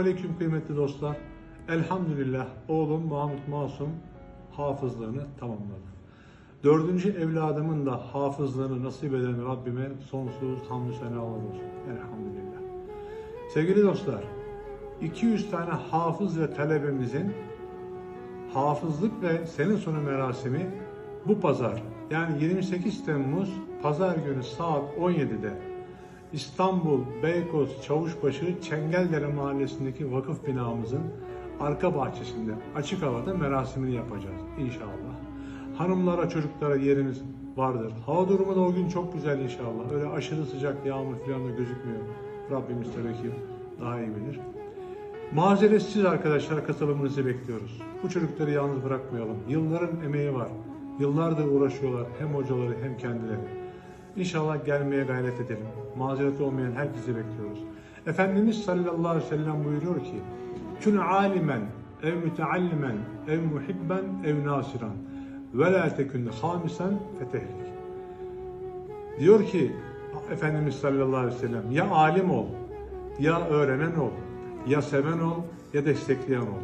Aleyküm kıymetli dostlar. Elhamdülillah oğlum Mahmut Masum hafızlığını tamamladı. Dördüncü evladımın da hafızlığını nasip eden Rabbime sonsuz hamdü senalar olsun. Elhamdülillah. Sevgili dostlar, 200 tane hafız ve talebemizin hafızlık ve sene sonu merasimi bu pazar yani 28 Temmuz pazar günü saat 17'de İstanbul Beykoz Çavuşbaşı Çengeldere Mahallesi'ndeki vakıf binamızın arka bahçesinde açık havada merasimini yapacağız inşallah. Hanımlara çocuklara yerimiz vardır. Hava durumu da o gün çok güzel inşallah. Öyle aşırı sıcak yağmur falan da gözükmüyor. Rabbimiz tabii ki daha iyi bilir. Mazeretsiz arkadaşlar katılımınızı bekliyoruz. Bu çocukları yalnız bırakmayalım. Yılların emeği var. Yıllardır uğraşıyorlar hem hocaları hem kendileri. İnşallah gelmeye gayret edelim. Mazereti olmayan herkesi bekliyoruz. Efendimiz sallallahu aleyhi ve sellem buyuruyor ki Kün alimen ev müteallimen ev muhibben ev nasiran ve la tekün hamisen fetehlik. Diyor ki Efendimiz sallallahu aleyhi ve sellem ya alim ol, ya öğrenen ol, ya seven ol, ya destekleyen ol.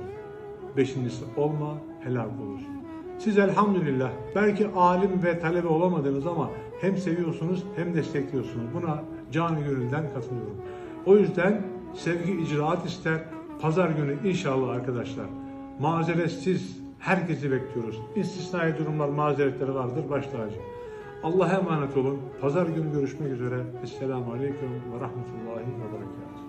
Beşincisi olma, helak olursun. Siz elhamdülillah belki alim ve talebe olamadınız ama hem seviyorsunuz hem destekliyorsunuz. Buna canı gönülden katılıyorum. O yüzden sevgi icraat ister. Pazar günü inşallah arkadaşlar mazeretsiz herkesi bekliyoruz. İstisnai durumlar mazeretleri vardır baş. Allah'a emanet olun. Pazar günü görüşmek üzere. Esselamu Aleyküm ve Rahmetullahi ve Berekatuhu.